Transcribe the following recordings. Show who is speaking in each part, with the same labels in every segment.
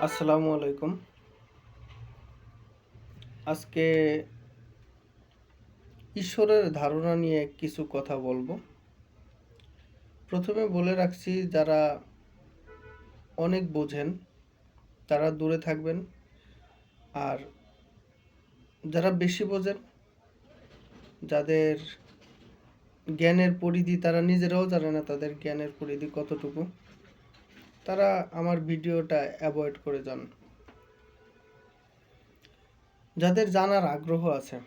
Speaker 1: আসসালামু আলাইকুম। আজকে ঈশ্বরের ধারণা নিয়ে কিছু কথা বলব। প্রথমে বলে রাখছি, যারা অনেক বোঝেন, তারা দূরে থাকবেন। আর যারা বেশি বোঝেন, যাদের জ্ঞানের পরিধি তারা নিজেরাও জানে না তাদের জ্ঞানের পরিধি কতটুকু। তারা আমার ভিডিওটা অ্যাভয়েড করে যান। যাদের জানার আগ্রহ আছে,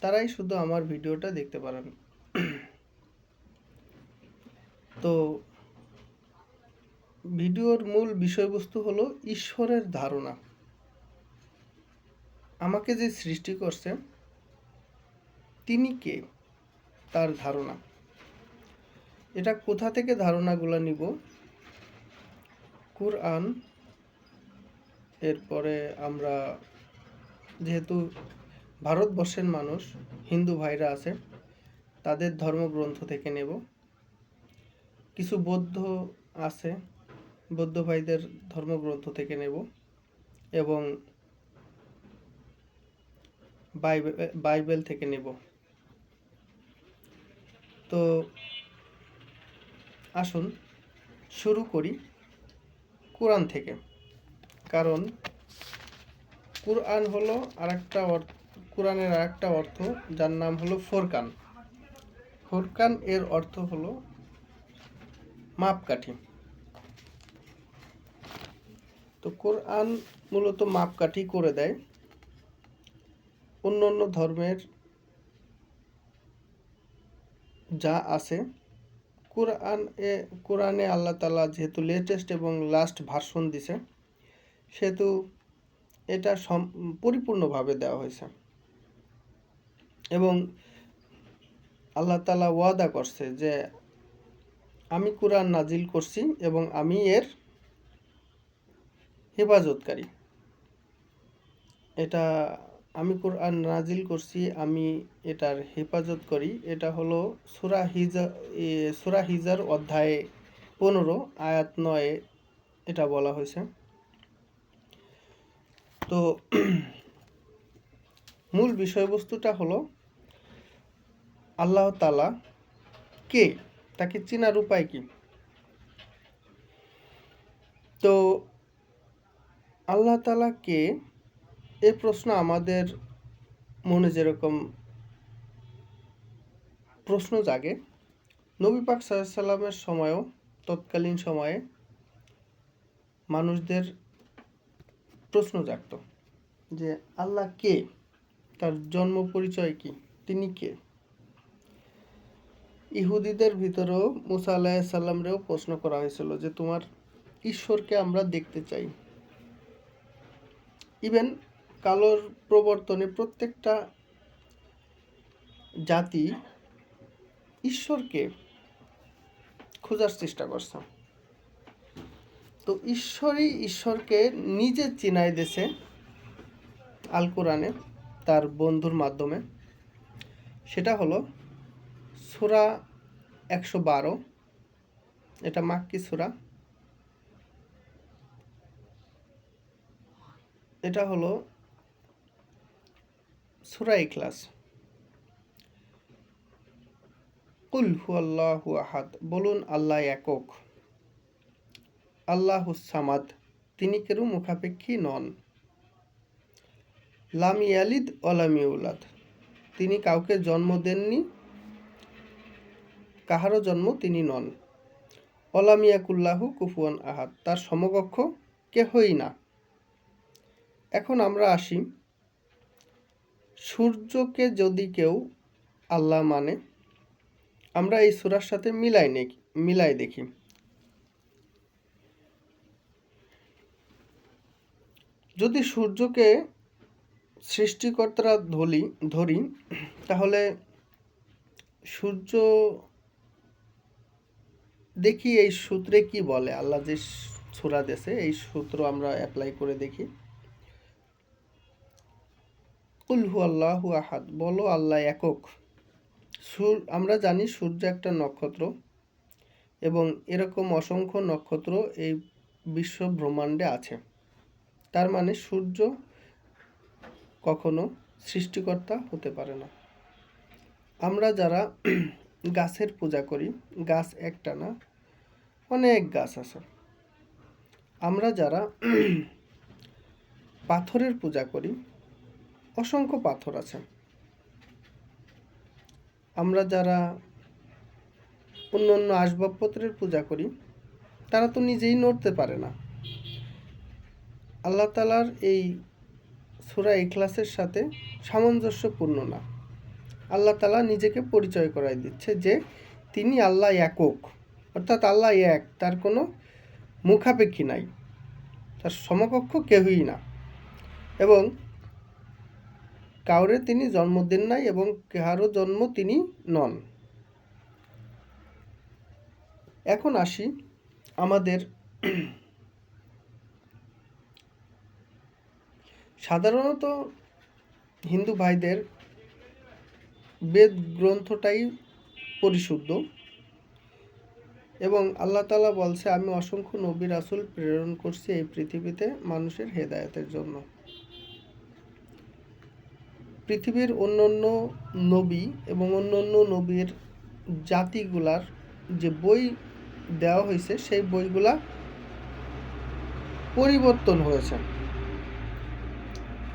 Speaker 1: তারাই শুধু আমার ভিডিওটা দেখতে পারেন। তো, ভিডিওর মূল বিষয়বস্তু হলো ঈশ্বরের ধারণা। আমাকে যে সৃষ্টি করছে, তিনি কে? তার ধারণা। এটা কোথা থেকে ধারণাগুলো নিব? কুরআন, এরপরে আমরা যেহেতু ভারতবর্ষের মানুষ, হিন্দু ভাইরা আছে, তাদের ধর্মগ্রন্থ থেকে নেব। কিছু বৌদ্ধ আছে, বৌদ্ধ ভাইদের ধর্মগ্রন্থ থেকে নেব এবং বাইবেল বাইবেল থেকে নেব। তো আসুন, শুরু করি কোরআন থেকে। কারণ কোরআন হলো আরেকটা অর্থ কোরআনের আরেকটা অর্থ যার নাম হলো ফোরকান। ফোরকান এর অর্থ হলো মাপকাঠি। তো কোরআন মূলত মাপকাঠি করে দেয়। অন্য অন্য ধর্মের যা আছে কোরআন এ, কোরআনে আল্লাহ তালা যেহেতু লেটেস্ট এবং লাস্ট ভার্সন দিছে, সেহেতু এটা সম, পরিপূর্ণভাবে দেওয়া হয়েছে। এবং আল্লাহ তালা ওয়াদা করছে যে, আমি কোরআন নাজিল করছি এবং আমি এর হেফাজতকারী। এটা আমি কোরআন নাজিল করছি, আমি এটার হেফাজত করি। এটা হলো সুরা হিজা সুরা হিজার অধ্যায়ে পনেরো, আয়াত নয়ে, এটা বলা হয়েছে। তো মূল বিষয়বস্তুটা হলো, আল্লাহ তালা কে? তাকে চেনার উপায় কি? তো আল্লাহ তালা এই প্রশ্ন আমাদের মনে যেরকম প্রশ্ন জাগে, নবী পাক সাল্লামের সময়ও, তৎকালীন সময়ে মানুষদের প্রশ্ন জাগত যে, আল্লাহ কে? তার জন্ম পরিচয় কি? তিনি কে? ইহুদিদের ভিতরেও মুসা আল্লাহ সাল্লামরেও প্রশ্ন করা হয়েছিল যে, তোমার ঈশ্বরকে আমরা দেখতে চাই। ইভেন কালোর প্রবর্তনে প্রত্যেকটা জাতি ঈশ্বরকে খোঁজার চেষ্টা করছে। তো ঈশ্বরই ঈশ্বরকে নিজে চিনাই দেশে আল কোরআনে, তার বন্ধুর মাধ্যমে। সেটা হলো সুরা একশো বারো, এটা মাক্কি সুরা। এটা হলো সুরা ইখলাস। কুল হু আল্লাহু আহাদ, বলুন আল্লাহ একক। আল্লাহ সামাদ, তিনি কেরু মুখাপেক্ষী নন। লাম ইয়ালিদ অলাম তিনি কাউকে জন্ম দেননি, কাহারও জন্ম তিনি নন। অলামিয়াকুল্লাহু কুফুয়ান আহাদ, তার সমকক্ষ কেহই না। এখন আমরা আসি সূর্যকে যদি কেউ আল্লাহ মানে আমরা এই সুরার সাথে মিলাই নেই, মিলাই দেখি। যদি সূর্যকে সৃষ্টিকর্তারা ধরি ধরি, তাহলে সূর্য দেখি এই সূত্রে কি বলে? আল্লাহ যে সুরা দেশে এই সূত্র আমরা অ্যাপ্লাই করে দেখি। কুলহু আল্লাহু আহাদ, বলো আল্লাহ একক। সূর আমরা জানি সূর্য একটা নক্ষত্র এবং এরকম অসংখ্য নক্ষত্র এই বিশ্ব ব্রহ্মাণ্ডে আছে। তার মানে সূর্য কখনো সৃষ্টিকর্তা হতে পারে না। আমরা যারা গাছের পূজা করি, গাছ একটা না, অনেক গাছ আছে। আমরা যারা পাথরের পূজা করি অসংখ্য পাথর আছে। আমরা যারা অন্য অন্য আসবাবপত্রের পূজা করি, তারা তো নিজেই নড়তে পারে না। আল্লাহ তালার এই সুরা ইখলাসের সাথে সামঞ্জস্যপূর্ণ না। আল্লাহ তালা নিজেকে পরিচয় করাই দিচ্ছে যে তিনি আল্লাহ একক, অর্থাৎ আল্লাহ এক, তার কোনো মুখাপেক্ষী নাই, তার সমকক্ষ কেউই না। এবং কাউরে তিনি জন্ম দেন নাই এবং কারও জন্ম তিনি নন। এখন আসি আমাদের সাধারণত হিন্দু ভাইদের বেদ গ্রন্থটাই পরিশুদ্ধ এবং আল্লাহ তালা বলছে, আমি অসংখ্য নবী রাসুল প্রেরণ করছি এই পৃথিবীতে মানুষের হেদায়তের জন্য। পৃথিবীর অন্য অন্য নবী এবং অন্য অন্য নবীর জাতিগুলার যে বই দেওয়া হয়েছে, সেই বইগুলা পরিবর্তন হয়েছে।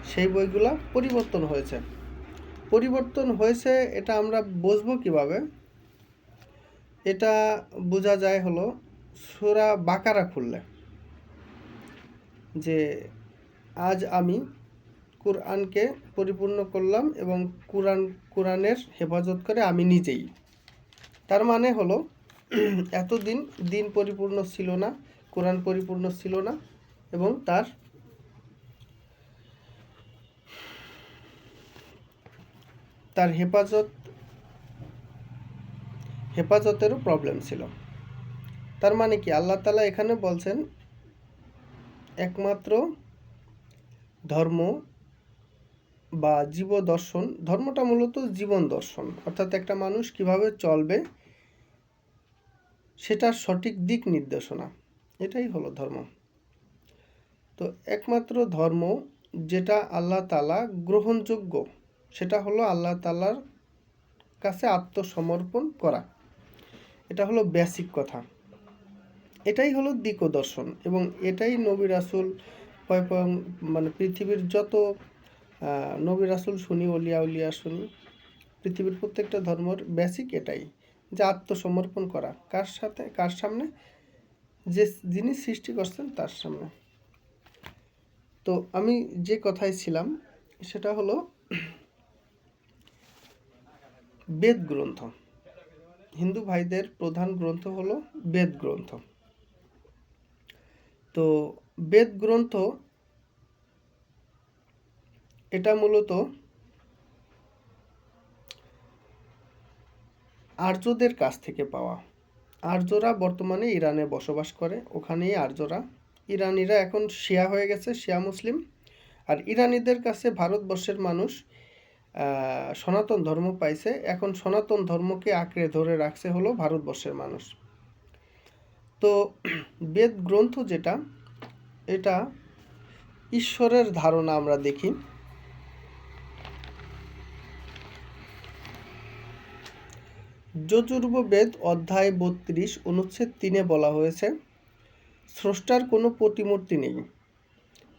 Speaker 1: সেই বইগুলা পরিবর্তন হয়েছে। পরিবর্তন হয়েছে এটা আমরা বুঝব কীভাবে? এটা বোঝা যায় হলো সুরা বাকারা খুললে। যে আজ আমি কোরআনকে পরিপূর্ণ করলাম এবং কোরআন, কোরআনের হেফাজত করে আমি নিজেই। তার মানে হলো, এতদিন দিন পরিপূর্ণ ছিল না, কোরআন পরিপূর্ণ ছিল না এবং তার তার হেফাজত, হেফাজতেরও প্রবলেম ছিল। তার মানে কি? আল্লাহ তালা এখানে বলছেন, একমাত্র ধর্ম বা জীব দর্শন, ধর্মটা মূলত জীবন দর্শন। অর্থাৎ একটা মানুষ কীভাবে চলবে, সেটার সঠিক দিক নির্দেশনা। এটাই হলো ধর্ম। তো একমাত্র ধর্ম যেটা আল্লাহ তালা গ্রহণযোগ্য, সেটা হলো আল্লাহ তালার কাছে আত্মসমর্পণ করা। এটা হলো বেসিক কথা। এটাই হলো দিক দর্শন এবং এটাই নবী রাসুল মানে পৃথিবীর যত নবী রাসুল শুনি, অলিয়া উলিয়া শুনি, পৃথিবীর প্রত্যেকটা ধর্মর বেসিক এটাই, যে আত্মসমর্পণ করা, কার সাথে, কার সামনে, যে যিনি সৃষ্টি করছেন তার সামনে। তো আমি যে কথায় ছিলাম, সেটা হলো বেদ গ্রন্থ। হিন্দু ভাইদের প্রধান গ্রন্থ হলো বেদ গ্রন্থ। তো বেদ গ্রন্থ এটা মূলত আর্যদের কাছ থেকে পাওয়া। আর্যরা বর্তমানে ইরানে বসবাস করে। ওখানেই আর্যরা। ইরানিরা এখন শিয়া হয়ে গেছে, শিয়া মুসলিম। আর ইরানিদের কাছে ভারতবর্ষের মানুষ সনাতন ধর্ম পাইছে। এখন সনাতন ধর্মকে আঁকড়ে ধরে রাখছে হলো ভারতবর্ষের মানুষ। তো বেদ গ্রন্থ যেটা, এটা ঈশ্বরের ধারণা আমরা দেখি। যজুর্বেদ অধ্যায় বত্রিশ, অনুচ্ছেদ তিনে বলা হয়েছে, স্রষ্টার কোনো প্রতিমূর্তি নেই।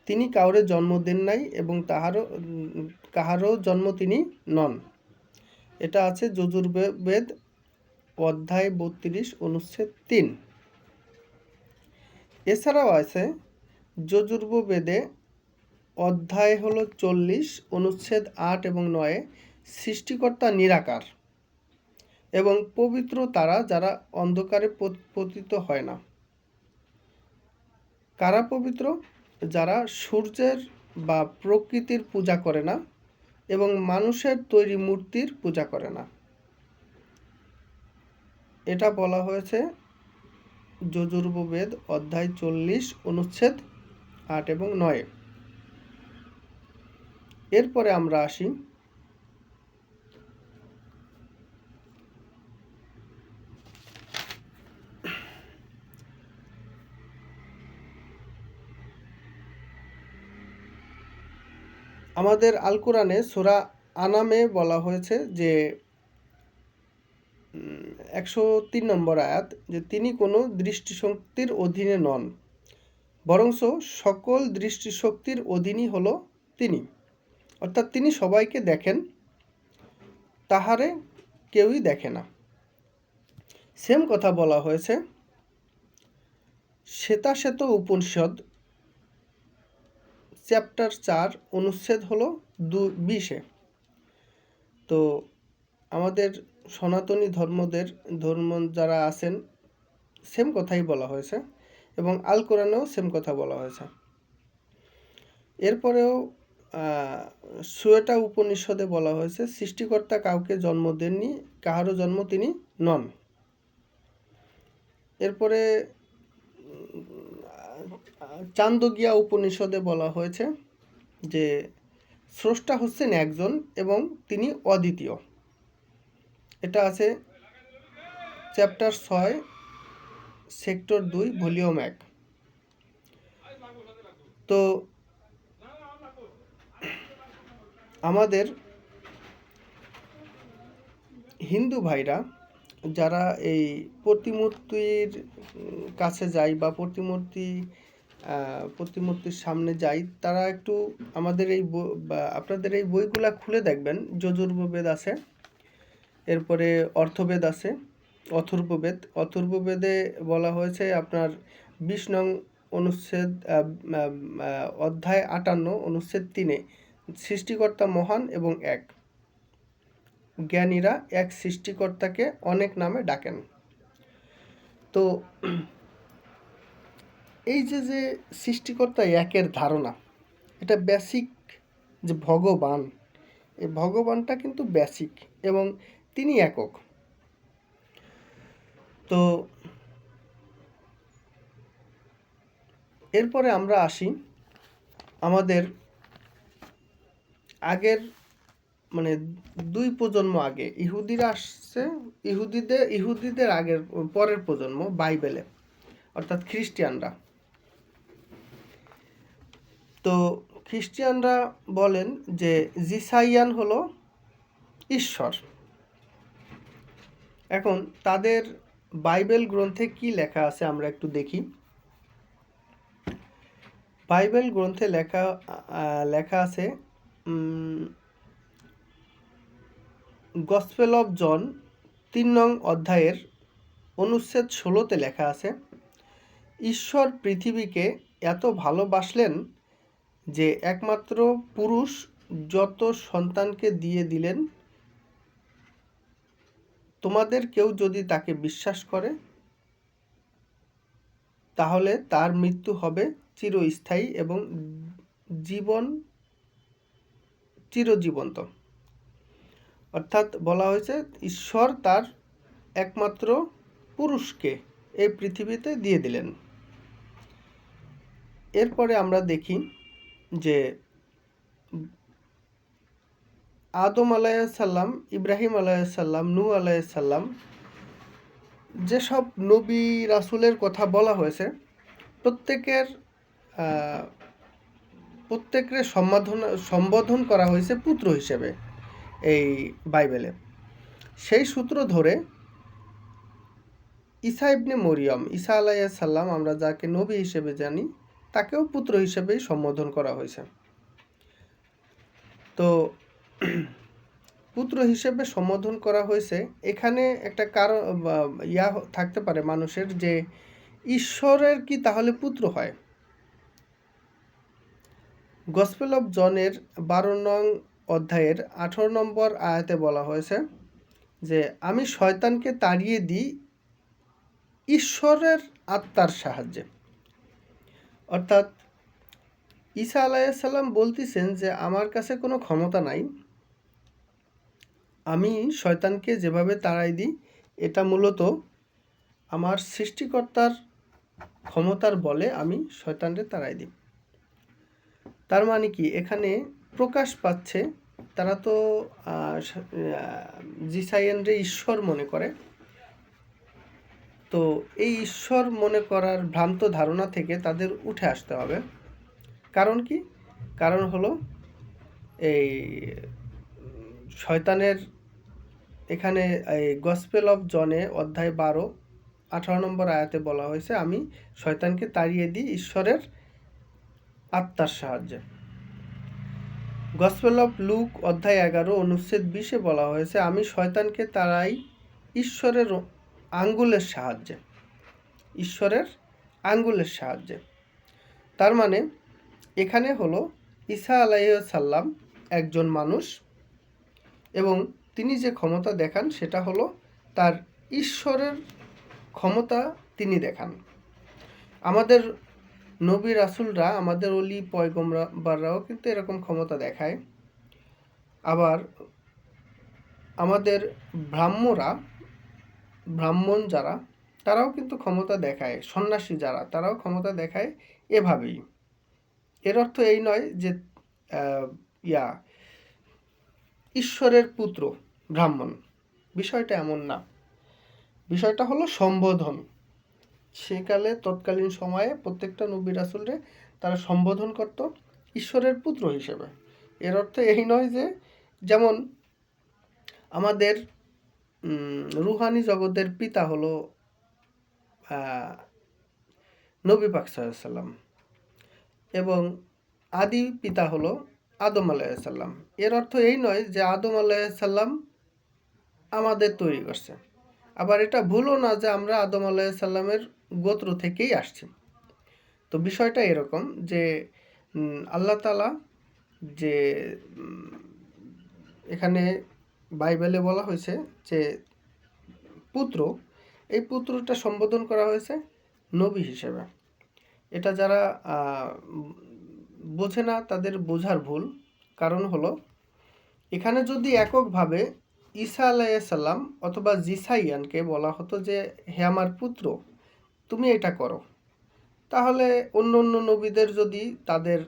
Speaker 1: তিনি কাউরে জন্ম দেন নাই এবং তাহারও, কাহারও জন্ম তিনি নন। এটা আছে যজুর্বেদ অধ্যায় বত্রিশ, অনুচ্ছেদ তিন। এছাড়াও আছে, যজুর্বেদে অধ্যায় হলো চল্লিশ, অনুচ্ছেদ আট এবং নয়ে, সৃষ্টিকর্তা নিরাকার। এবং পবিত্র তারা যারা অন্ধকারে পতিত হয় না। কারা পবিত্র? যারা সূর্যের বা প্রকৃতির পূজা করে না এবং মানুষের তৈরি মূর্তির পূজা করে না। এটা বলা হয়েছে যজুর্বেদ অধ্যায় চল্লিশ, অনুচ্ছেদ আট এবং নয়। এরপরে আমরা আসি আমাদের আল কোরআনে সুরা আনামে বলা হয়েছে যে একশো তিন নম্বর আয়াত যে, তিনি কোনো দৃষ্টিশক্তির অধীনে নন, বরংস সকল দৃষ্টিশক্তির অধীনই হল তিনি। অর্থাৎ তিনি সবাইকে দেখেন, তাহারে কেউই দেখে না। সেম কথা বলা হয়েছে, শ্বেতাশ্বেত উপনিষদ চ্যাপ্টার চার অনুচ্ছেদ হলো দু, বিশে। তো আমাদের সনাতনী ধর্মদের, ধর্ম যারা আছেন সেম কথাই বলা হয়েছে এবং আল কোরআনেও সেম কথা বলা হয়েছে। এরপরেও সুয়েটা উপনিষদে বলা হয়েছে, সৃষ্টিকর্তা কাউকে জন্ম দেননি, কাহারও জন্ম তিনি নন। এরপরে চান্দগিয়া উপনিষদে বলা হয়েছে যে স্রষ্টা হচ্ছেন একজন এবং তিনি অদ্বিতীয়। এটা আছে চ্যাপ্টার ছয়, সেক্টর দুই, ভলিউম এক। তো আমাদের হিন্দু ভাইরা যারা এই প্রতিমূর্তির কাছে যায় বা প্রতিমূর্তি প্রতিমূর্তির সামনে যাই, তারা একটু আমাদের এই আপনাদের এই বইগুলা খুলে দেখবেন। যজুর্বেদ আছে, এরপরে অর্থবেদ আছে, অথর্ববেদ। অথর্ববেদে বলা হয়েছে আপনার বিশ নং অনুচ্ছেদ অধ্যায় আটান্ন, অনুচ্ছেদ তিনে, সৃষ্টিকর্তা মহান এবং এক। জ্ঞানীরা এক সৃষ্টিকর্তাকে অনেক নামে ডাকেন। তো এই যে যে সৃষ্টিকর্তা একের ধারণা, এটা বেসিক যে ভগবান, এই ভগবানটা কিন্তু বেসিক এবং তিনি একক। তো এরপরে আমরা আসি আমাদের আগের মানে দুই প্রজন্ম আগে, ইহুদিরা আসছে, ইহুদিদের ইহুদিদের আগের, পরের প্রজন্ম বাইবেলে, অর্থাৎ খ্রিস্টিয়ানরা তো খ্রিস্টিয়ানরা বলেন যে জিসাইয়ান হলো ঈশ্বর। এখন তাদের বাইবেল গ্রন্থে কি লেখা আছে আমরা একটু দেখি। বাইবেল গ্রন্থে লেখা লেখা আছে গসপেল অফ জন তিন নং অধ্যায়ের অনুচ্ছেদ ষোলোতে লেখা আছে, ঈশ্বর পৃথিবীকে এত ভালোবাসলেন যে একমাত্র পুরুষ যত সন্তানকে দিয়ে দিলেন, তোমাদের কেউ যদি তাকে বিশ্বাস করে, তাহলে তার মৃত্যু হবে চিরস্থায়ী এবং জীবন চিরজীবন্ত। অর্থাৎ বলা হয়েছে, ঈশ্বর তার একমাত্র পুরুষকে এই পৃথিবীতে দিয়ে দিলেন। এরপরে আমরা দেখি যে আদম আলাইসাল্লাম ইব্রাহিম আলাইসাল্লাম নূ আলাইসাল্লাম যেসব নবী রাসুলের কথা বলা হয়েছে, প্রত্যেকের প্রত্যেকের সম্বোধন সম্বোধন করা হয়েছে পুত্র হিসেবে এই বাইবেলে। সেই সূত্র ধরে ঈসা ইবনে মরিয়ম, ঈসা আলাইসাল্লাম আমরা যাকে নবী হিসেবে জানি তাকেও পুত্র হিসেবেই সম্বোধন করা হয়েছে। তো পুত্র হিসেবে সম্বোধন করা হয়েছে, এখানে একটা কারণ ইয়া থাকতে পারে মানুষের যে ঈশ্বরের কি তাহলে পুত্র হয়? গসপেল অফ জনের বারো নং অধ্যায়ের আঠারো নম্বর আয়াতে বলা হয়েছে যে, আমি শয়তানকে তাড়িয়ে দিই ঈশ্বরের আত্মার সাহায্যে। অর্থাৎ ঈসা আলাইসাল্লাম বলতেছেন যে, আমার কাছে কোনো ক্ষমতা নাই। আমি শয়তানকে যেভাবে তাড়াই দিই, এটা মূলত আমার সৃষ্টিকর্তার ক্ষমতার বলে আমি শয়তানকে তাড়াই দিই। তার মানে কি? এখানে প্রকাশ পাচ্ছে, তারা তো জিসাইয়েনরে ঈশ্বর মনে করে। তো এই ঈশ্বর মনে করার ভ্রান্ত ধারণা থেকে তাদের উঠে আসতে হবে। কারণ কি? কারণ হলো এই শয়তানের এখানে এই গসপেল অফ জনে অধ্যায় বারো, আঠারো নম্বর আয়াতে বলা হয়েছে, আমি শয়তানকে তাড়িয়ে দিই ঈশ্বরের আত্মার সাহায্যে। গসপেল অফ লুক অধ্যায় এগারো অনুচ্ছেদ বিশে বলা হয়েছে, আমি শয়তানকে তাড়াই ঈশ্বরের আঙ্গুলের সাহায্যে, ঈশ্বরের আঙ্গুলের সাহায্যে। তার মানে এখানে হলো ঈসা আলাইসাল্লাম একজন মানুষ এবং তিনি যে ক্ষমতা দেখান সেটা হলো তার ঈশ্বরের ক্ষমতা তিনি দেখান। আমাদের নবী রাসুলরা, আমাদের অলি পয়গম্বররাও কিন্তু এরকম ক্ষমতা দেখায়। আবার আমাদের ব্রাহ্মরা ব্রাহ্মণ যারা, তারাও কিন্তু ক্ষমতা দেখায়, সন্ন্যাসী যারা, তারাও ক্ষমতা দেখায় এভাবেই। এর অর্থ এই নয় যে ইয়া, ঈশ্বরের পুত্র ব্রাহ্মণ। বিষয়টা এমন না। বিষয়টা হলো সম্বোধন। সেকালে তৎকালীন সময়ে প্রত্যেকটা নবী রাসুলরে তারা সম্বোধন করত ঈশ্বরের পুত্র হিসেবে। এর অর্থ এই নয় যে, যেমন আমাদের রুহানি জগতের পিতা হলো নবী পাক সাল্লাম। এবং আদি পিতা হলো আদম আলাইসাল্লাম এর অর্থ এই নয় যে আদম আলাইসাল্লাম আমাদের তৈরি করছে। আবার এটা ভুলও না যে আমরা আদম আলাইসাল্লামের গোত্র থেকেই আসছি। তো বিষয়টা এরকম যে আল্লাহ তালা যে এখানে বাইবেলে বলা হয়েছে যে পুত্র, এই পুত্রটা সম্বোধন করা হয়েছে নবী হিসেবে। এটা যারা বোঝে না তাদের বোঝার ভুল। কারণ হলো, এখানে যদি এককভাবে ঈসা আলাইসাল্লাম অথবা জিসাইয়ানকে বলা হতো যে, হে আমার পুত্র, তুমি এটা করো। তাহলে অন্য অন্য নবীদের যদি তাদের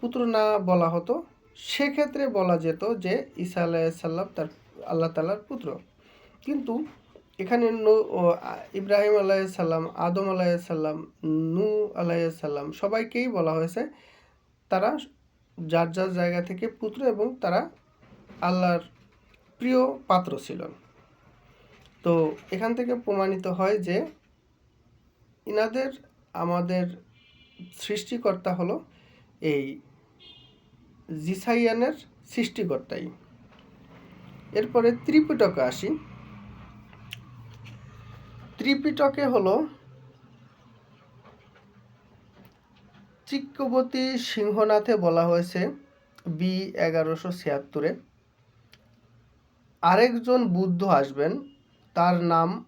Speaker 1: পুত্র না বলা হতো সেক্ষেত্রে বলা যেত যে ঈসা আলাইসাল্লাম তার আল্লাহ তালার পুত্র। কিন্তু এখানে ইব্রাহিম আলাইসাল্লাম আদম আলাইসাল্লাম নু আলাইসাল্লাম সবাইকেই বলা হয়েছে তারা যার যার জায়গা থেকে পুত্র এবং তারা আল্লাহর প্রিয় পাত্র ছিলেন তো এখান থেকে প্রমাণিত হয় যে ইনাদের আমাদের সৃষ্টিকর্তা হলো এই জিসাইয়ানের সৃষ্টিকর্তাই। এরপরে ত্রিপিটকে আসি। ত্রিপিটকে হলো চিক্কবতী সিংহনাথে বলা হয়েছে বি এগারোশো ছিয়াত্তরে। আরেকজন বুদ্ধ আসবেন, তার নাম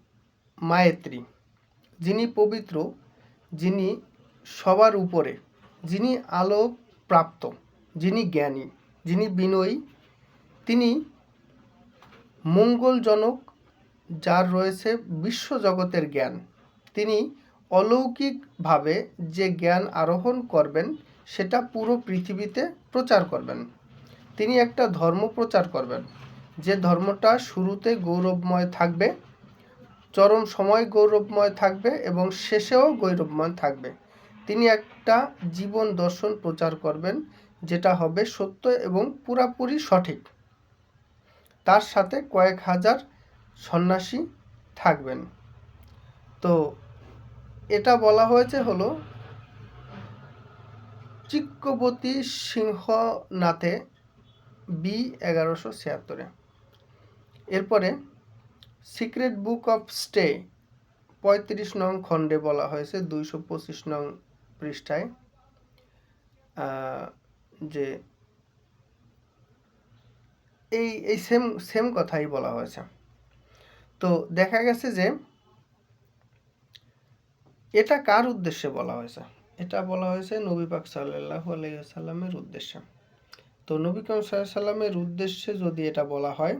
Speaker 1: মায়েত্রী। যিনি পবিত্র, যিনি সবার উপরে, যিনি আলোক প্রাপ্ত যিনি জ্ঞানী, যিনি বিনয়ী, তিনি মঙ্গলজনক যার রয়েছে বিশ্বজগতের জ্ঞান। তিনি অলৌকিকভাবে যে জ্ঞান আরোহণ করবেন, সেটা পুরো পৃথিবীতে প্রচার করবেন। তিনি একটা ধর্ম প্রচার করবেন। যে ধর্মটা শুরুতে গৌরবময় থাকবে, চরম সময় গৌরবময় থাকবে এবং শেষেও গৌরবময় থাকবে। তিনি একটা জীবন দর্শন প্রচার করবেন যেটা হবে সত্য এবং পুরাপুরি সঠিক। তার সাথে কয়েক হাজার সন্ন্যাসী থাকবেন। তো এটা বলা হয়েছে হলো, চিক্কবতী সিংহনাথে বি এগারোশো ছিয়াত্তরে এরপরে সিক্রেট বুক অফ স্টে পঁয়ত্রিশ নং খণ্ডে বলা হয়েছে, দুইশো পঁচিশ নং পৃষ্ঠায়। যে এই এই সেম সেম কথাই বলা হয়েছে। তো দেখা গেছে যে এটা কার উদ্দেশ্যে বলা হয়েছে? এটা বলা হয়েছে নবী পাক সাল্লাল্লাহু আলাইহি সাল্লামের উদ্দেশ্যে। তো নবী করিম সাল্লামের উদ্দেশ্যে যদি এটা বলা হয়,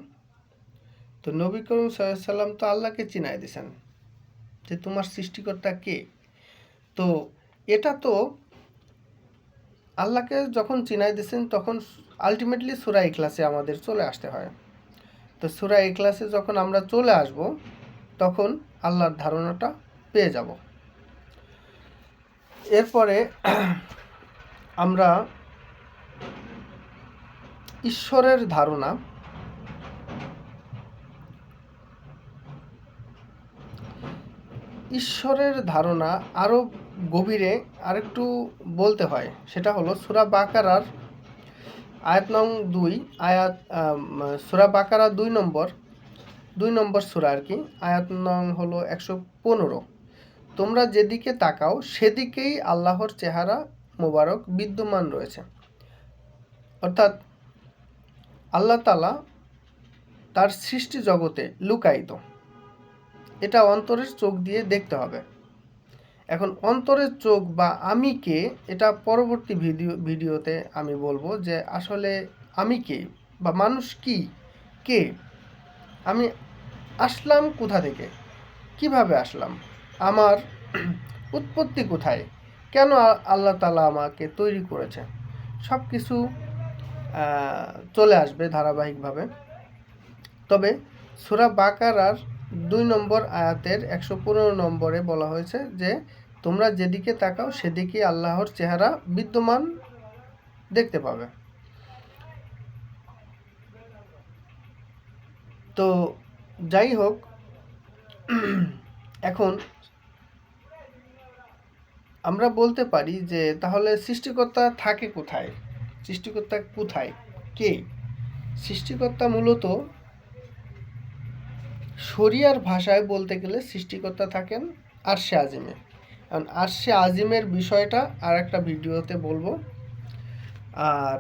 Speaker 1: তো নবী করিম সাল্লাম তো আল্লাহকে চিনাই দিয়েছেন যে তোমার সৃষ্টিকর্তা কে? তো এটা তো আল্লাহকে যখন চিনাই দিয়েছেন, তখন আলটিমেটলি সুরা ইখলাসে আমাদের চলে আসতে হয়। তো সুরা ইখলাসে যখন আমরা চলে আসব, তখন আল্লাহর ধারণাটা পেয়ে যাব। এরপরে আমরা ঈশ্বরের ধারণা ঈশ্বরের ধারণা আরও গভীরে আরেকটু বলতে হয়। সেটা হলো সুরা বাকারার আয়াত নং দুই, আয়াত সুরা বাকারা দুই নম্বর দুই নম্বর সুরা আর কি, আয়াত নং হলো একশো পনেরো। তোমরা যেদিকে তাকাও সেদিকেই আল্লাহর চেহারা মোবারক বিদ্যমান রয়েছে। অর্থাৎ আল্লাহ তালা তার সৃষ্টি জগতে লুকায়িত। এটা অন্তরের চোখ দিয়ে দেখতে হবে। এখন অন্তরের চোখ বা আমি কে, এটা পরবর্তী ভিডিও, ভিডিওতে আমি বলব যে আসলে আমি কে বা মানুষ কি, কে? আমি আসলাম কোথা থেকে? কীভাবে আসলাম? আমার উৎপত্তি কোথায়? কেন আল্লাহ তালা আমাকে তৈরি করেছে? সব কিছু চলে আসবে ধারাবাহিকভাবে। তবে সুরা বাকারার দুই নম্বর আয়াতের একশো পনেরো নম্বরে বলা হয়েছে যে, তোমরা যেদিকে তাকাও সেদিকে আল্লাহর চেহারা বিদ্যমান দেখতে পাবে। তো যাই হোক, এখন আমরা বলতে পারি যে, তাহলে সৃষ্টিকর্তা থাকে কোথায়? সৃষ্টিকর্তা কোথায়? কে? সৃষ্টিকর্তা মূলত শরিয়ার ভাষায় বলতে গেলে সৃষ্টিকর্তা থাকেন আরশে আজিমে কারণ আরশে আজিমের বিষয়টা আর একটা ভিডিওতে বলব। আর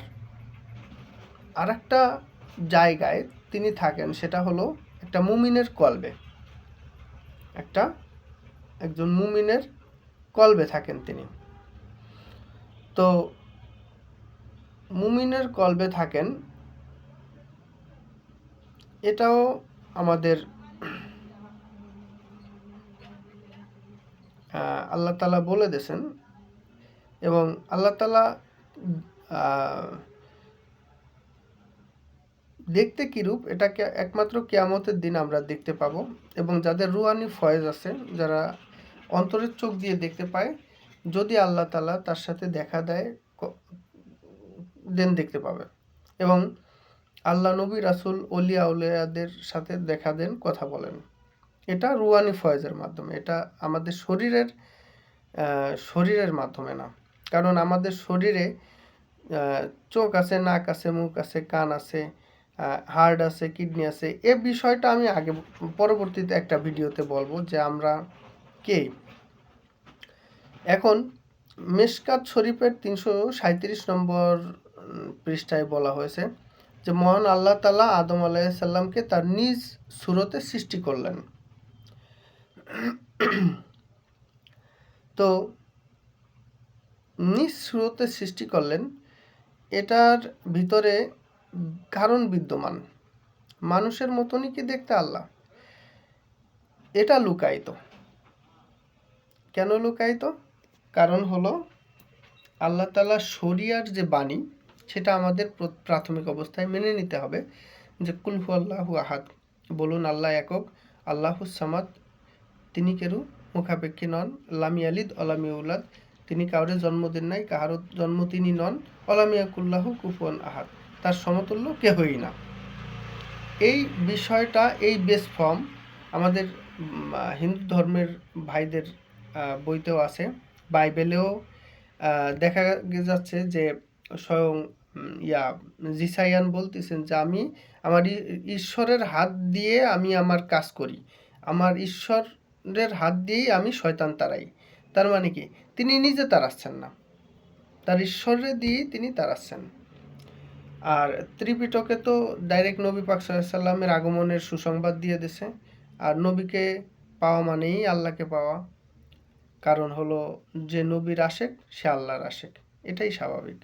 Speaker 1: আর একটা জায়গায় তিনি থাকেন, সেটা হলো একটা মুমিনের কলবে। একটা, একজন মুমিনের কলবে থাকেন তিনি। তো মুমিনের কলবে থাকেন, এটাও আমাদের আল্লাহ তালা বলে দিয়েছেন এবং আল্লাহ তালা দেখতে কিরূপ এটাকে একমাত্র কেয়ামতের দিন আমরা দেখতে পাবো এবং যাদের রুহানি ফয়েজ আছে, যারা অন্তরের চোখ দিয়ে দেখতে পায়, যদি আল্লাহ তালা তার সাথে দেখা দেয় দেন দেখতে পাবে এবং আল্লাহ নবী রাসুল অলিয়া উলিয়াদের সাথে দেখা দেন, কথা বলেন। এটা রুয়ানি ফয়েজের মাধ্যমে, এটা আমাদের শরীরের শরীরের মাধ্যমে না। কারণ আমাদের শরীরে চোখ আছে, নাক আছে, মুখ আছে, কান আছে হার্ট আছে, কিডনি আছে, এ বিষয়টা আমি আগে পরবর্তীতে একটা ভিডিওতে বলব যে আমরা কে। এখন মেশকাত শরীফের তিনশো সাঁত্রিশ নম্বর পৃষ্ঠায় বলা হয়েছে যে মহান আল্লাহ তালা আদম আলাইসাল্লামকে তার নিজ সুরতে সৃষ্টি করলেন। তো নিজ সুরতে সৃষ্টি করলেন, এটার ভিতরে কারণ বিদ্যমান। মানুষের মতনই কি দেখতে আল্লাহ? এটা লুকায়িত। কেন লুকায়িত? কারণ হলো, আল্লাহ তালা শরিয়ার যে বাণী, সেটা আমাদের প্র- প্রাথমিক অবস্থায় মেনে নিতে হবে যে কুলহু আল্লাহু আহাদ। বলুন, আল্লাহ একক, আল্লাহু সামাদ। তিনি কেরু, মুখাপেক্ষী নন, লামি আলিদ, অলামি উলাদ তিনি কাউরে জন্ম দেন নাই, কাহারও জন্ম তিনি নন। অলামিয়া কুল্লাহু কুফুয়ান আহাদ। তার সমতুল্য কেহই না। এই বিষয়টা, এই বেস ফর্ম আমাদের হিন্দু ধর্মের ভাইদের বইতেও আছে। বাইবেলেও দেখা যাচ্ছে যে স্বয়ং ইয়া, জিসাইয়ান বলতেছেন যে আমি, আমার ঈশ্বরের হাত দিয়ে আমি আমার কাজ করি। আমার ঈশ্বরের হাত দিয়েই আমি শয়তান তাড়াই তার মানে কি? তিনি নিজে তাড়াচ্ছেন না। তার ঈশ্বরের দিয়েই তিনি তাড়াচ্ছেন আর ত্রিপিটকে তো ডাইরেক্ট নবী পাক সাল্লামের আগমনের সুসংবাদ দিয়ে দিছে। আর নবীকে পাওয়া মানেই আল্লাহকে পাওয়া। কারণ হলো যে নবীর আশেক, সে আল্লাহর আশেক। এটাই স্বাভাবিক।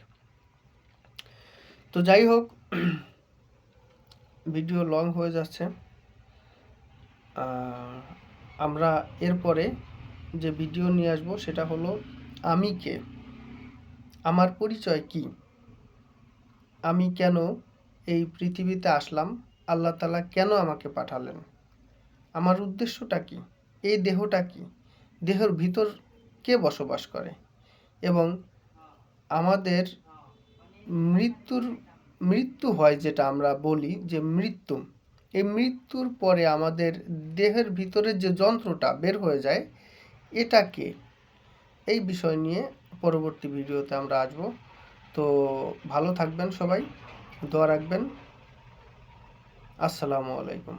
Speaker 1: তো যাই হোক, ভিডিও লং হয়ে যাচ্ছে। আমরা এরপরে যে ভিডিও নিয়ে আসব সেটা হলো আমি কে? আমার পরিচয় কি? আমি কেন এই পৃথিবীতে আসলাম? আল্লাহ তালা কেন আমাকে পাঠালেন? আমার উদ্দেশ্যটা কি? এই দেহটা কি? দেহের ভিতর কে বসবাস করে? এবং আমাদের মৃত্যুর, মৃত্যু হয় যেটা আমরা বলি যে মৃত্যু। এই মৃত্যুর পরে আমাদের দেহের ভিতরের যে যন্ত্রটা বের হয়ে যায়, এটাকে এই বিষয় নিয়ে পরবর্তী ভিডিওতে আমরা আসব। তো ভালো থাকবেন সবাই, দোয়া রাখবেন। আসসালামু আলাইকুম।